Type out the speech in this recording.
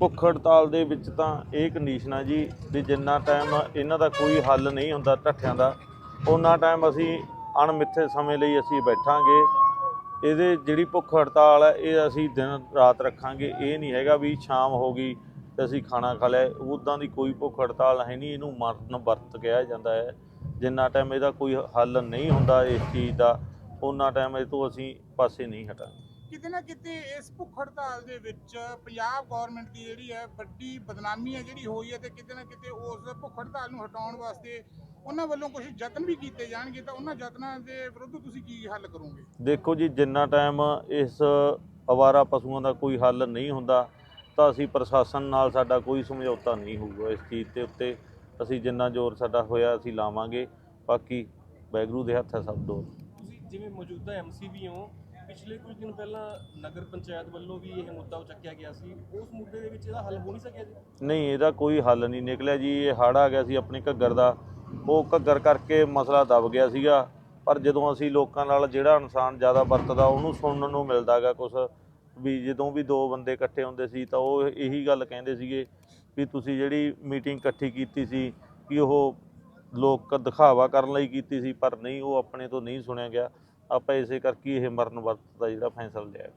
ਭੁੱਖ ਹੜਤਾਲ ਦੇ ਵਿੱਚ ਤਾਂ ਇਹ ਕੰਡੀਸ਼ਨ ਆ ਜੀ ਵੀ ਜਿੰਨਾ ਟਾਈਮ ਇਹਨਾਂ ਦਾ ਕੋਈ ਹੱਲ ਨਹੀਂ ਹੁੰਦਾ ਢੱਠਿਆਂ ਦਾ ਉਹਨਾਂ ਟਾਈਮ ਅਸੀਂ ਅਣਮਿੱਥੇ ਸਮੇਂ ਲਈ ਅਸੀਂ ਬੈਠਾਂਗੇ। ਇਹਦੇ ਜਿਹੜੀ ਭੁੱਖ ਹੜਤਾਲ ਹੈ, ਇਹ ਅਸੀਂ ਦਿਨ ਰਾਤ ਰੱਖਾਂਗੇ। ਇਹ ਨਹੀਂ ਹੈਗਾ ਵੀ ਸ਼ਾਮ ਹੋ ਗਈ ਤੇ ਅਸੀਂ ਖਾਣਾ ਖਾ ਲਿਆ। ਉਦਾਂ ਦੀ ਕੋਈ ਭੁੱਖ ਹੜਤਾਲ ਹੈ ਨਹੀਂ, ਇਹਨੂੰ ਮਰਨ ਵਰਤ ਕਿਹਾ ਜਾਂਦਾ ਹੈ। ਜਿੰਨਾ ਟਾਈਮ ਇਹਦਾ ਕੋਈ ਹੱਲ ਨਹੀਂ ਹੁੰਦਾ ਇਸ ਚੀਜ਼ ਦਾ ਉਹਨਾਂ ਟਾਈਮ ਇਹ ਤੋਂ ਅਸੀਂ ਪਾਸੇ ਨਹੀਂ ਹਟਾਂਗੇ। ਕਿਤੇ ਨਾ ਕਿਤੇ ਇਸ ਭੁੱਖ ਹੜਤਾਲ ਦੇ ਵਿੱਚ ਪੰਜਾਬ ਗਵਰਨਮੈਂਟ ਦੀ ਜਿਹੜੀ ਹੈ ਵੱਡੀ ਬਦਨਾਮੀ ਹੈ ਜਿਹੜੀ ਹੋਈ ਹੈ ਤੇ ਕਿਤੇ ਨਾ ਕਿਤੇ ਉਸ ਭੁੱਖ ਹੜਤਾਲ ਨੂੰ ਹਟਾਉਣ ਵਾਸਤੇ ਉਹਨਾਂ ਵੱਲੋਂ ਕੁਝ ਯਤਨ ਵੀ ਕੀਤੇ ਜਾਣਗੇ ਤਾਂ ਉਹਨਾਂ ਯਤਨਾਂ ਦੇ ਵਿਰੁੱਧ ਤੁਸੀਂ ਕੀ ਹੱਲ ਕਰੋਗੇ? ਦੇਖੋ ਜੀ ਜਿੰਨਾ ਟਾਈਮ ਇਸ ਅਵਾਰਾ ਪਸ਼ੂਆਂ ਦਾ ਕੋਈ ਹੱਲ ਨਹੀਂ ਹੁੰਦਾ ਤਾਂ ਅਸੀਂ ਪ੍ਰਸ਼ਾਸਨ ਨਾਲ ਸਾਡਾ ਕੋਈ ਸਮਝੌਤਾ ਨਹੀਂ ਹੋਊਗਾ ਇਸ ਚੀਜ਼ ਦੇ ਉੱਤੇ। ਅਸੀਂ ਜਿੰਨਾ ਜ਼ੋਰ ਸਾਡਾ ਹੋਇਆ ਅਸੀਂ ਲਾਵਾਂਗੇ। ਬਾਕੀ ਵੈਗਰੂ ਦੇ ਹੱਥ ਹੈ ਸਭ ਦੋ ਤੁਸੀਂ ਜਿਵੇਂ ਮੌਜੂਦਾ ਐਮਸੀ ਵੀ ਹੋ ਪਿਛਲੇ ਕੁਝ ਦਿਨ ਪਹਿਲਾਂ ਨਗਰ ਪੰਚਾਇਤ ਵੱਲੋਂ ਵੀ ਇਹ ਮੁੱਦਾ ਚੱਕਿਆ ਗਿਆ ਸੀ। ਉਸ ਮੁੱਦੇ ਦੇ ਵਿੱਚ ਇਹਦਾ ਹੱਲ ਹੋ ਨਹੀਂ ਸਕਿਆ ਜੀ? ਨਹੀਂ, ਇਹਦਾ ਕੋਈ ਹੱਲ ਨਹੀਂ ਨਿਕਲਿਆ ਜੀ। ਇਹ ਹੜ੍ਹ ਆ ਗਿਆ ਸੀ ਆਪਣੇ ਘੱਗਰ ਦਾ। ਉਹ ਘੱਗਰ ਕਰਕੇ ਮਸਲਾ ਦਬ ਗਿਆ ਸੀਗਾ। ਪਰ ਜਦੋਂ ਅਸੀਂ ਲੋਕਾਂ ਨਾਲ ਜਿਹੜਾ ਇਨਸਾਨ ਜ਼ਿਆਦਾ ਵਰਤਦਾ, ਉਹਨੂੰ ਸੁਣਨ ਨੂੰ ਮਿਲਦਾਗਾ ਕੁਝ ਵੀ ਜਦੋਂ ਵੀ ਦੋ ਬੰਦੇ ਇਕੱਠੇ ਹੁੰਦੇ ਸੀ, ਤਾਂ ਉਹ ਇਹੀ ਗੱਲ ਕਹਿੰਦੇ ਸੀਗੇ ਵੀ ਤੁਸੀਂ ਜਿਹੜੀ ਮੀਟਿੰਗ ਇਕੱਠੀ ਕੀਤੀ ਸੀ ਕਿ ਉਹ ਲੋਕ ਦਿਖਾਵਾ ਕਰਨ ਲਈ ਕੀਤੀ ਸੀ, ਪਰ ਨਹੀਂ, ਉਹ ਆਪਣੇ ਤੋਂ ਨਹੀਂ ਸੁਣਿਆ ਗਿਆ। ਆਪਾਂ ਇਸੇ ਕਰਕੇ ਇਹ ਮਰਨ ਵਰਤ ਦਾ ਜਿਹੜਾ ਫੈਸਲਾ ਲਿਆ।